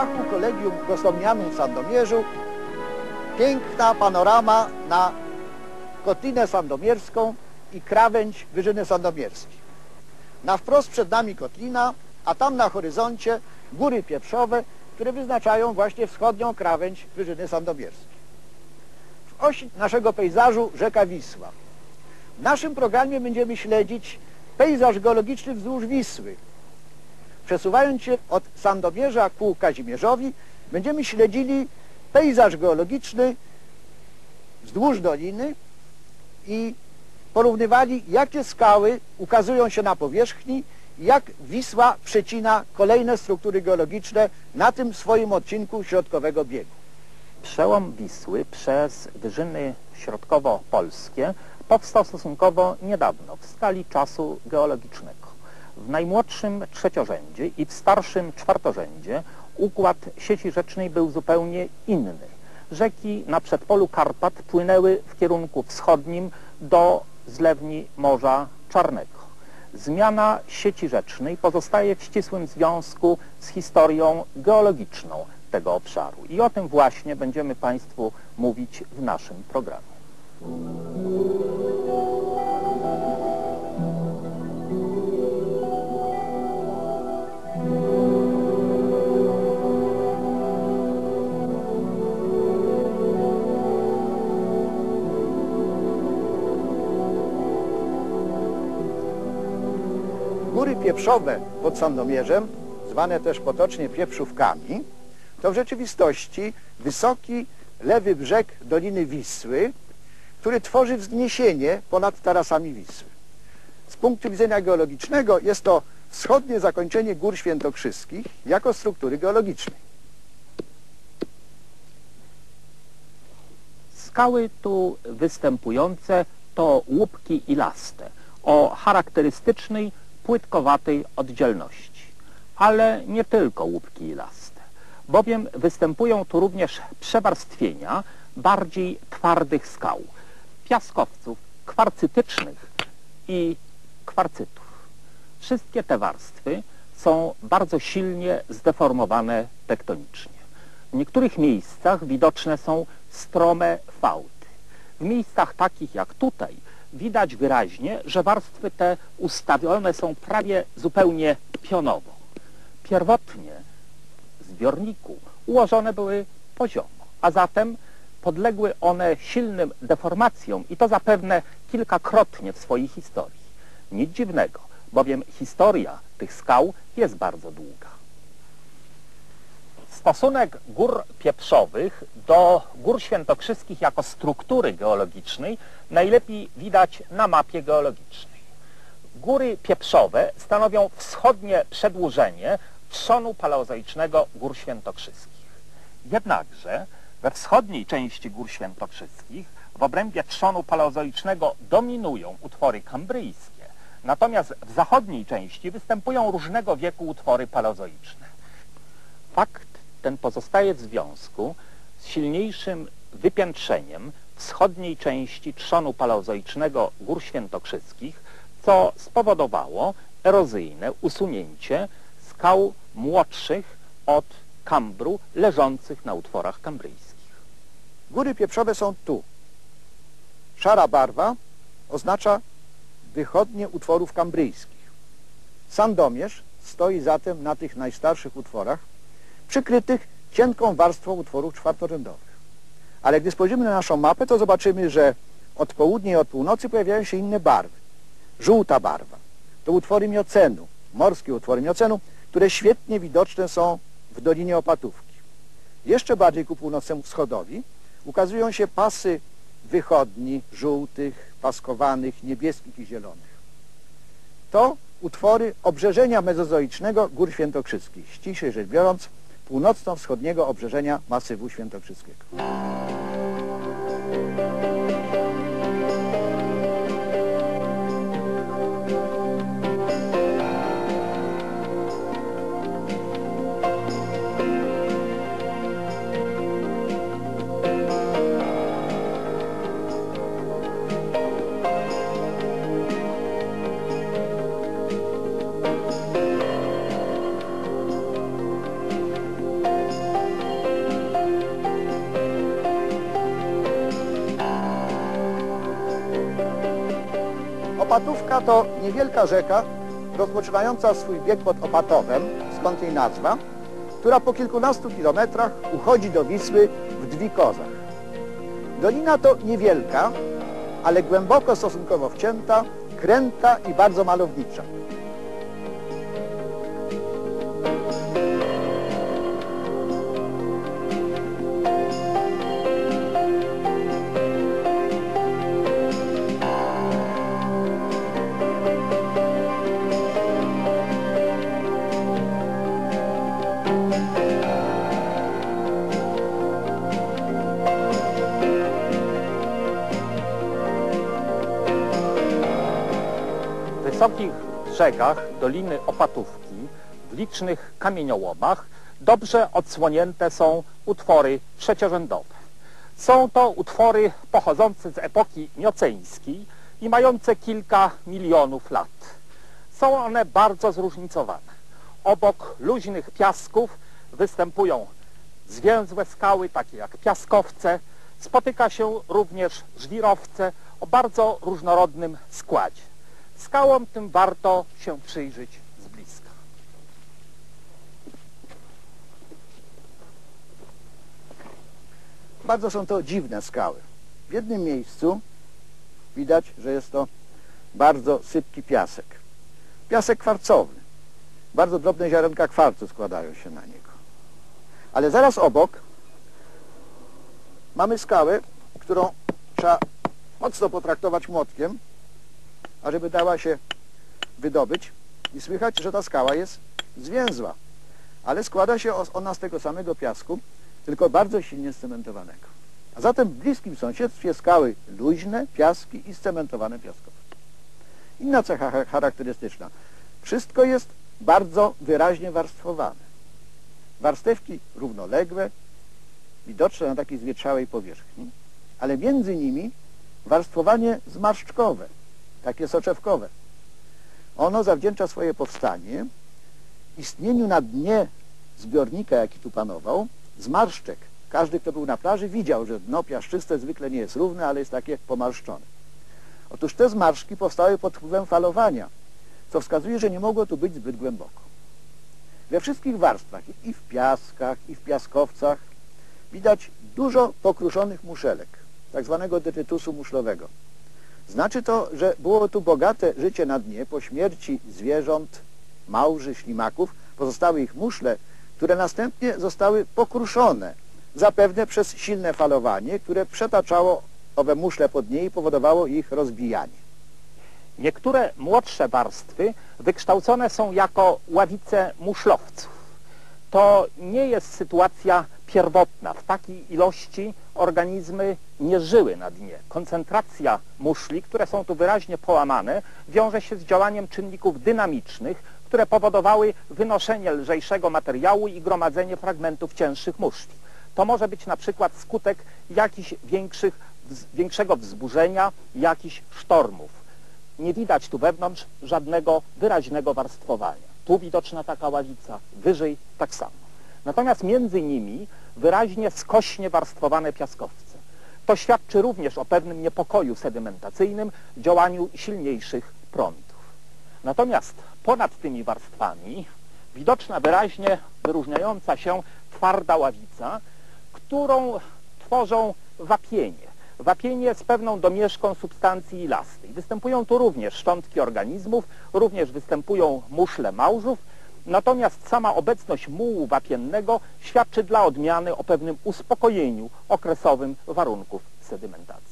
dachu Kolegium Gostomnianum w Sandomierzu piękna panorama na Kotlinę Sandomierską i krawędź Wyżyny Sandomierskiej. Na wprost przed nami Kotlina, a tam na horyzoncie góry pieprzowe, które wyznaczają właśnie wschodnią krawędź Wyżyny Sandomierskiej. W osi naszego pejzażu rzeka Wisła. W naszym programie będziemy śledzić pejzaż geologiczny wzdłuż Wisły. Przesuwając się od Sandomierza ku Kazimierzowi, będziemy śledzili pejzaż geologiczny wzdłuż doliny i porównywali, jakie skały ukazują się na powierzchni jak Wisła przecina kolejne struktury geologiczne na tym swoim odcinku środkowego biegu. Przełom Wisły przez wyżyny środkowo-polskie powstał stosunkowo niedawno w skali czasu geologicznego. W najmłodszym trzeciorzędzie i w starszym czwartorzędzie układ sieci rzecznej był zupełnie inny. Rzeki na przedpolu Karpat płynęły w kierunku wschodnim do zlewni Morza Czarnego. Zmiana sieci rzecznej pozostaje w ścisłym związku z historią geologiczną tego obszaru. I o tym właśnie będziemy Państwu mówić w naszym programie. Pieprzowe pod Sandomierzem, zwane też potocznie pieprzówkami, to w rzeczywistości wysoki, lewy brzeg Doliny Wisły, który tworzy wzniesienie ponad tarasami Wisły. Z punktu widzenia geologicznego jest to wschodnie zakończenie Gór Świętokrzyskich jako struktury geologicznej. Skały tu występujące to łupki ilaste o charakterystycznej, płytkowatej oddzielności. Ale nie tylko łupki ilaste, bowiem występują tu również przewarstwienia bardziej twardych skał, piaskowców kwarcytycznych i kwarcytów. Wszystkie te warstwy są bardzo silnie zdeformowane tektonicznie. W niektórych miejscach widoczne są strome fałdy. W miejscach takich jak tutaj widać wyraźnie, że warstwy te ustawione są prawie zupełnie pionowo. Pierwotnie w zbiorniku ułożone były poziomo, a zatem podległy one silnym deformacjom i to zapewne kilkakrotnie w swojej historii. Nic dziwnego, bowiem historia tych skał jest bardzo długa. Stosunek gór pieprzowych do gór świętokrzyskich jako struktury geologicznej najlepiej widać na mapie geologicznej. Góry pieprzowe stanowią wschodnie przedłużenie trzonu paleozoicznego gór świętokrzyskich. Jednakże we wschodniej części gór świętokrzyskich w obrębie trzonu paleozoicznego dominują utwory kambryjskie, natomiast w zachodniej części występują różnego wieku utwory paleozoiczne. Fakt ten pozostaje w związku z silniejszym wypiętrzeniem wschodniej części trzonu paleozoicznego gór świętokrzyskich, co spowodowało erozyjne usunięcie skał młodszych od kambru leżących na utworach kambryjskich. Góry pieprzowe są tu. Szara barwa oznacza wychodnie utworów kambryjskich. Sandomierz stoi zatem na tych najstarszych utworach, przykrytych cienką warstwą utworów czwartorzędowych. Ale gdy spojrzymy na naszą mapę, to zobaczymy, że od południa i od północy pojawiają się inne barwy. Żółta barwa to utwory miocenu, morskie utwory miocenu, które świetnie widoczne są w Dolinie Opatówki. Jeszcze bardziej ku północnemu wschodowi ukazują się pasy wychodni żółtych, paskowanych, niebieskich i zielonych. To utwory obrzeżenia mezozoicznego Gór Świętokrzyskich, ściślej rzecz biorąc północno-wschodniego obrzeżenia masywu świętokrzyskiego. Opatówka to niewielka rzeka rozpoczynająca swój bieg pod Opatowem, skąd jej nazwa, która po kilkunastu kilometrach uchodzi do Wisły w Dwikozach. Dolina to niewielka, ale głęboko stosunkowo wcięta, kręta i bardzo malownicza. Wysokich brzegach Doliny Opatówki, w licznych kamieniołomach, dobrze odsłonięte są utwory trzeciorzędowe. Są to utwory pochodzące z epoki mioceńskiej i mające kilka milionów lat. Są one bardzo zróżnicowane. Obok luźnych piasków występują zwięzłe skały, takie jak piaskowce. Spotyka się również żwirowce o bardzo różnorodnym składzie. Skałom tym warto się przyjrzeć z bliska. Bardzo są to dziwne skały. W jednym miejscu widać, że jest to bardzo sypki piasek. Piasek kwarcowy. Bardzo drobne ziarenka kwarcu składają się na niego. Ale zaraz obok mamy skałę, którą trzeba mocno potraktować młotkiem, ażeby dała się wydobyć i słychać, że ta skała jest zwięzła. Ale składa się ona z tego samego piasku, tylko bardzo silnie scementowanego. A zatem w bliskim sąsiedztwie skały luźne, piaski i scementowane piaskowe. Inna cecha cha- charakterystyczna. Wszystko jest bardzo wyraźnie warstwowane. Warstewki równoległe, widoczne na takiej zwietrzałej powierzchni, ale między nimi warstwowanie zmarszczkowe, takie soczewkowe. Ono zawdzięcza swoje powstanie istnieniu na dnie zbiornika, jaki tu panował, zmarszczek. Każdy, kto był na plaży, widział, że dno piaszczyste zwykle nie jest równe, ale jest takie pomarszczone. Otóż te zmarszczki powstały pod wpływem falowania, co wskazuje, że nie mogło tu być zbyt głęboko. We wszystkich warstwach, i w piaskach, i w piaskowcach, widać dużo pokruszonych muszelek, tak zwanego detytusu muszlowego. Znaczy to, że było tu bogate życie na dnie po śmierci zwierząt, małży, ślimaków, pozostały ich muszle, które następnie zostały pokruszone, zapewne przez silne falowanie, które przetaczało owe muszle pod nie i powodowało ich rozbijanie. Niektóre młodsze warstwy wykształcone są jako ławice muszlowców. To nie jest sytuacja pierwotna. W takiej ilości organizmy nie żyły na dnie. Koncentracja muszli, które są tu wyraźnie połamane, wiąże się z działaniem czynników dynamicznych, które powodowały wynoszenie lżejszego materiału i gromadzenie fragmentów cięższych muszli. To może być na przykład skutek jakichś większych, większego wzburzenia, jakichś sztormów. Nie widać tu wewnątrz żadnego wyraźnego warstwowania. Tu widoczna taka ławica, wyżej tak samo. Natomiast między nimi wyraźnie skośnie warstwowane piaskowce. To świadczy również o pewnym niepokoju sedymentacyjnym, działaniu silniejszych prądów. Natomiast ponad tymi warstwami widoczna wyraźnie wyróżniająca się twarda ławica, którą tworzą wapienie. Wapienie z pewną domieszką substancji ilastej. Występują tu również szczątki organizmów, również występują muszle małżów, natomiast sama obecność mułu wapiennego świadczy dla odmiany o pewnym uspokojeniu okresowym warunków sedymentacji.